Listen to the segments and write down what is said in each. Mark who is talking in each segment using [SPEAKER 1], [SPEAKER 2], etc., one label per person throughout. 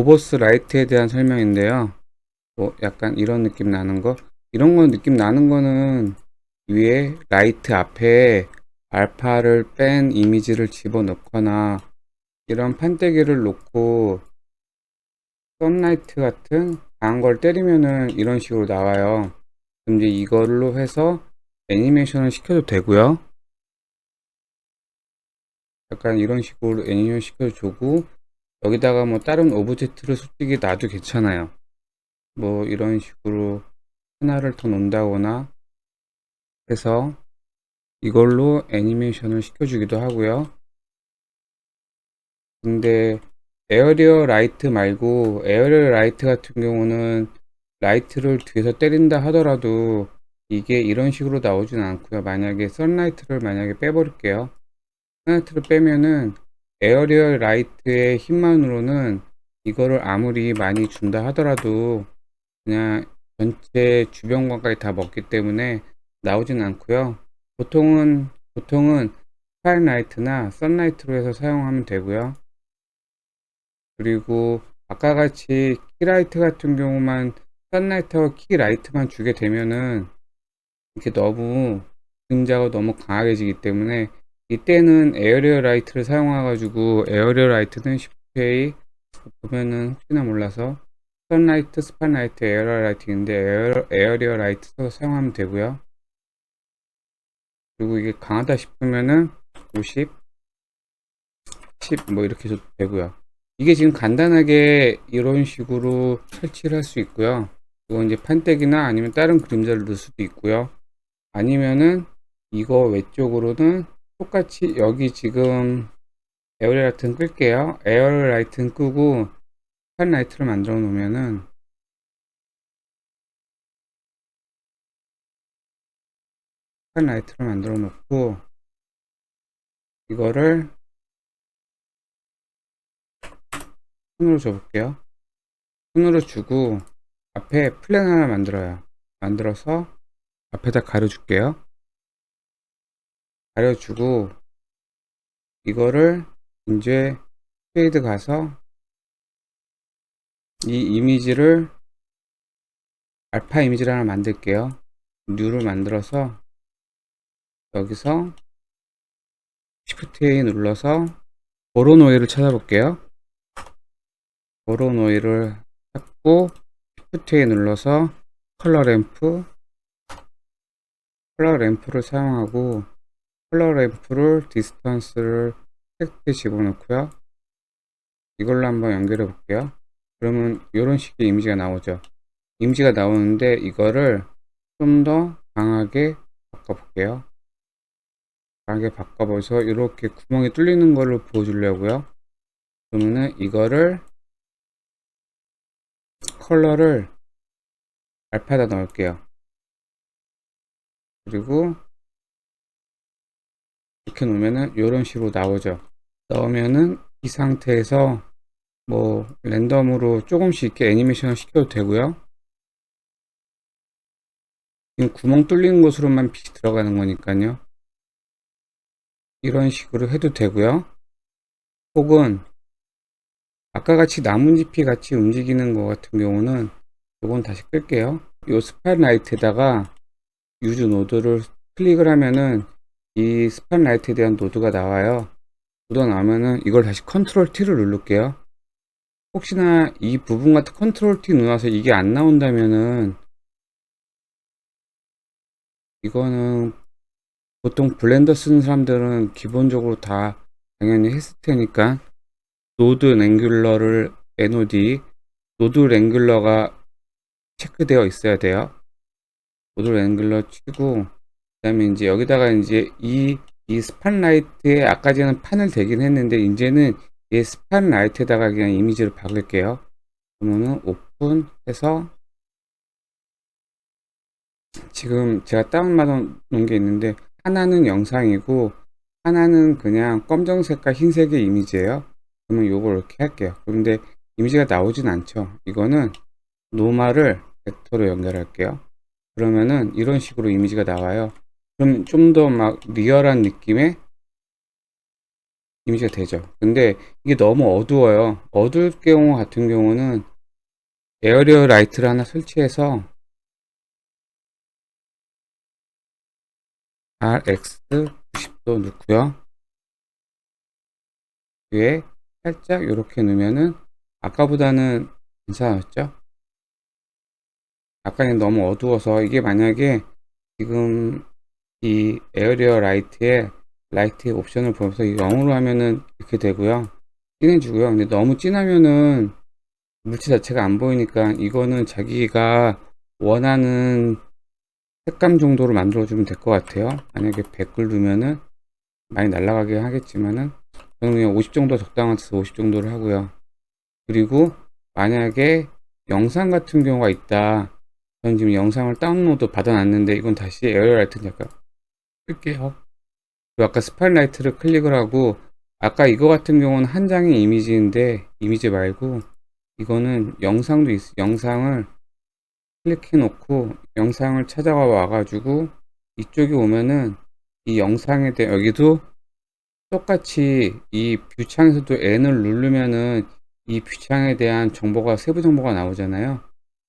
[SPEAKER 1] 보보스 라이트에 대한 설명인데요. 뭐 약간 이런 느낌 나는 거. 이런 거 느낌 나는 거는 위에 라이트 앞에 알파를 뺀 이미지를 집어넣거나 이런 판때기를 놓고 썬라이트 같은 강한 걸 때리면은 이런 식으로 나와요. 그럼 이제 이걸로 해서 애니메이션을 시켜도 되고요. 약간 이런 식으로 애니메이션 시켜주고 여기다가 뭐 다른 오브젝트를 솔직히 놔도 괜찮아요. 뭐 이런 식으로 하나를 더 놓는다거나 해서 이걸로 애니메이션을 시켜주기도 하고요. 근데 에어리어 라이트 말고 에어리어 라이트 같은 경우는 라이트를 뒤에서 때린다 하더라도 이게 이런 식으로 나오진 않고요. 만약에 선라이트를 만약에 빼버릴게요. 선라이트를 빼면은 에어리어 라이트의 힘만으로는 이거를 아무리 많이 준다 하더라도 그냥 전체 주변 광까지 다 먹기 때문에 나오진 않고요. 보통은 보통은 스파이라이트나 선라이트로 해서 사용하면 되고요. 그리고 아까 같이 키라이트 같은 경우만 선라이트와 키라이트만 주게 되면은 이렇게 너무 등자가 너무 강하게 지기 때문에 이때는 에어리어 라이트를 사용해가지고 에어리어 라이트는 10K 보면은 혹시나 몰라서 선라이트, 스판라이트, 에어리어 라이트인데 에어, 에어리어 라이트 써서 사용하면 되고요. 그리고 이게 강하다 싶으면은 50, 10 뭐 이렇게 줘도 되고요. 이게 지금 간단하게 이런 식으로 설치를 할 수 있고요. 이건 이제 판때기나 아니면 다른 그림자를 넣을 수도 있고요. 아니면은 이거 외쪽으로는 똑같이 여기 지금 에어리어 라이트는 끌게요. 에어리어 라이트는 끄고 판 라이트를 만들어 놓으면은 판 라이트를 만들어 놓고 이거를 손으로 줘볼게요. 손으로 주고 앞에 플랜 하나 만들어요. 만들어서 앞에다 가려줄게요. 가려주고 이거를 이제 페이드 가서 이 이미지를 알파 이미지를 하나 만들게요. 뉴를 만들어서 여기서 Shift A 눌러서 오일을 찾아볼게요. 오일을 찾고 Shift A 눌러서 컬러 램프 컬러 램프를 사용하고 컬러 램프를 디스턴스를 텍스트에 집어넣고요. 이걸로 한번 연결해 볼게요. 그러면 이런 식의 이미지가 나오죠. 이미지가 나오는데 이거를 좀 더 강하게 바꿔볼게요. 강하게 바꿔봐서 이렇게 구멍이 뚫리는 걸로 보여주려고요. 그러면은 이거를 컬러를 알파에다 넣을게요. 그리고 이렇게 놓으면은 이런 식으로 나오죠. 넣으면은 이 상태에서 뭐 랜덤으로 조금씩 이렇게 애니메이션을 시켜도 되고요. 지금 구멍 뚫리는 곳으로만 빛이 들어가는 거니까요. 이런 식으로 해도 되고요. 혹은 아까 같이 나뭇잎이 같이 움직이는 것 같은 경우는 이건 다시 끌게요. 이 스팟라이트에다가 유즈 노드를 클릭을 하면은 이 스팟라이트에 대한 노드가 나와요. 노드가 나오면은 이걸 다시 컨트롤 T를 누를게요. 혹시나 이 부분 같은 컨트롤 T 눌러서 이게 안 나온다면은 이거는 보통 블렌더 쓰는 사람들은 기본적으로 다 당연히 했을 테니까 노드 랭귤러를 NOD 노드 랭귤러가 체크되어 있어야 돼요. 노드 랭귤러 치고 그다음에 이제 여기다가 이제 이 이 스팟라이트에 아까 전에 판을 대긴 했는데 이제는 이 스팟라이트에다가 그냥 이미지를 박을게요. 그러면은 오픈해서 지금 제가 다운받아 놓은 게 있는데 하나는 영상이고 하나는 그냥 검정색과 흰색의 이미지예요. 그러면 요걸 이렇게 할게요. 그런데 이미지가 나오진 않죠. 이거는 노말을 벡터로 연결할게요. 그러면은 이런 식으로 이미지가 나와요. 그럼 좀 더 막 리얼한 느낌의 이미지가 되죠. 근데 이게 너무 어두워요. 어두울 경우 같은 경우는 에어리어 라이트를 하나 설치해서 RX 90도 넣고요. 위에 살짝 이렇게 넣으면은 아까보다는 괜찮았죠? 아까는 너무 어두워서 이게 만약에 지금 이 에어리어 라이트에 라이트 옵션을 보면서 0으로 하면은 이렇게 되고요. 진해지고요. 근데 너무 진하면은 물체 자체가 안 보이니까 이거는 자기가 원하는 색감 정도로 만들어주면 될 것 같아요. 만약에 100을 두면은 많이 날아가게 하겠지만은 저는 그냥 50 정도 적당한 데서 50 정도를 하고요. 그리고 만약에 영상 같은 경우가 있다. 저는 지금 영상을 다운로드 받아놨는데 이건 다시 에어라이트 잠깐 그리고 아까 스파이라이트를 클릭을 하고 아까 이거 같은 경우는 한 장의 이미지인데 이미지 말고 이거는 영상도 있, 영상을 클릭해 놓고 영상을 찾아가 와 가지고 이쪽에 오면은 이 영상에 대해 여기도 똑같이 이 뷰창에서도 N을 누르면은 이 뷰창에 대한 정보가 세부 정보가 나오잖아요.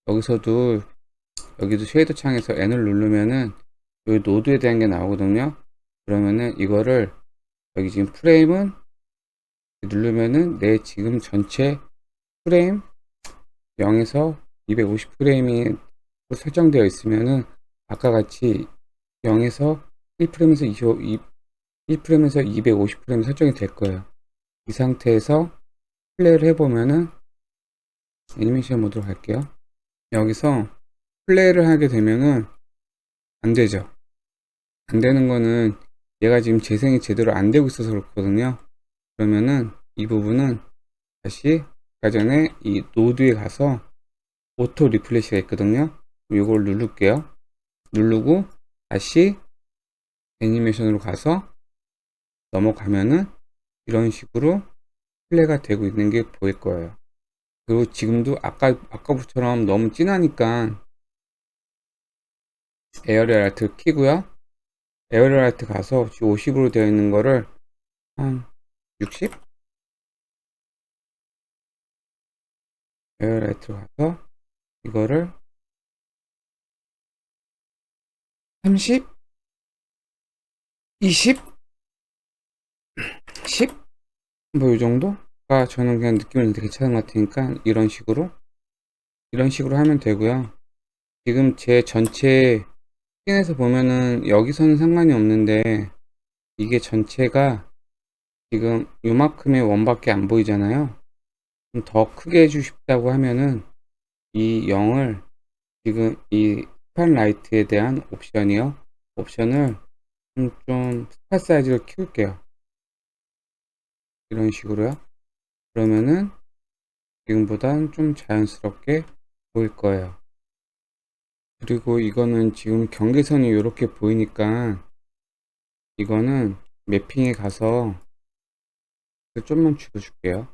[SPEAKER 1] 여기서도 여기도 쉐이더 창에서 N을 누르면은 여기 노드에 대한 게 나오거든요. 그러면은 이거를 여기 지금 프레임은 누르면은 내 지금 전체 프레임 0에서 250 프레임이 설정되어 있으면은 아까 같이 0에서 1프레임에서 25, 1프레임에서 250 프레임 설정이 될 거예요. 이 상태에서 플레이를 해보면은 애니메이션 모드로 갈게요. 여기서 플레이를 하게 되면은 안 되죠. 안 되는 거는 얘가 지금 재생이 제대로 안 되고 있어서 그렇거든요. 그러면은 이 부분은 다시 아까 전에 이 노드에 가서 오토 리플래시가 있거든요. 이걸 누를게요. 누르고 다시 애니메이션으로 가서 넘어가면은 이런 식으로 플레이가 되고 있는 게 보일 거예요. 그리고 지금도 아까 아까부처럼 너무 진하니까 에어리얼라이트 키고요. 에어리얼라이트 가서 50으로 되어 있는 거를 한 60? 에어라이트로 가서 이거를 30? 20? 10? 뭐 이 정도가 저는 그냥 느낌이 괜찮은 것 같으니까 이런 식으로 이런 식으로 하면 되고요. 지금 제 전체 스크린에서 보면은 여기서는 상관이 없는데 이게 전체가 지금 요만큼의 원밖에 안 보이잖아요. 더 크게 해주고 싶다고 하면은 이 0을 지금 이 스판 라이트에 대한 옵션이요. 옵션을 좀, 좀 스파 사이즈를 키울게요. 이런 식으로요. 그러면은 지금보단 좀 자연스럽게 보일 거예요. 그리고 이거는 지금 경계선이 이렇게 보이니까 이거는 매핑에 가서 좀만 줄여줄게요.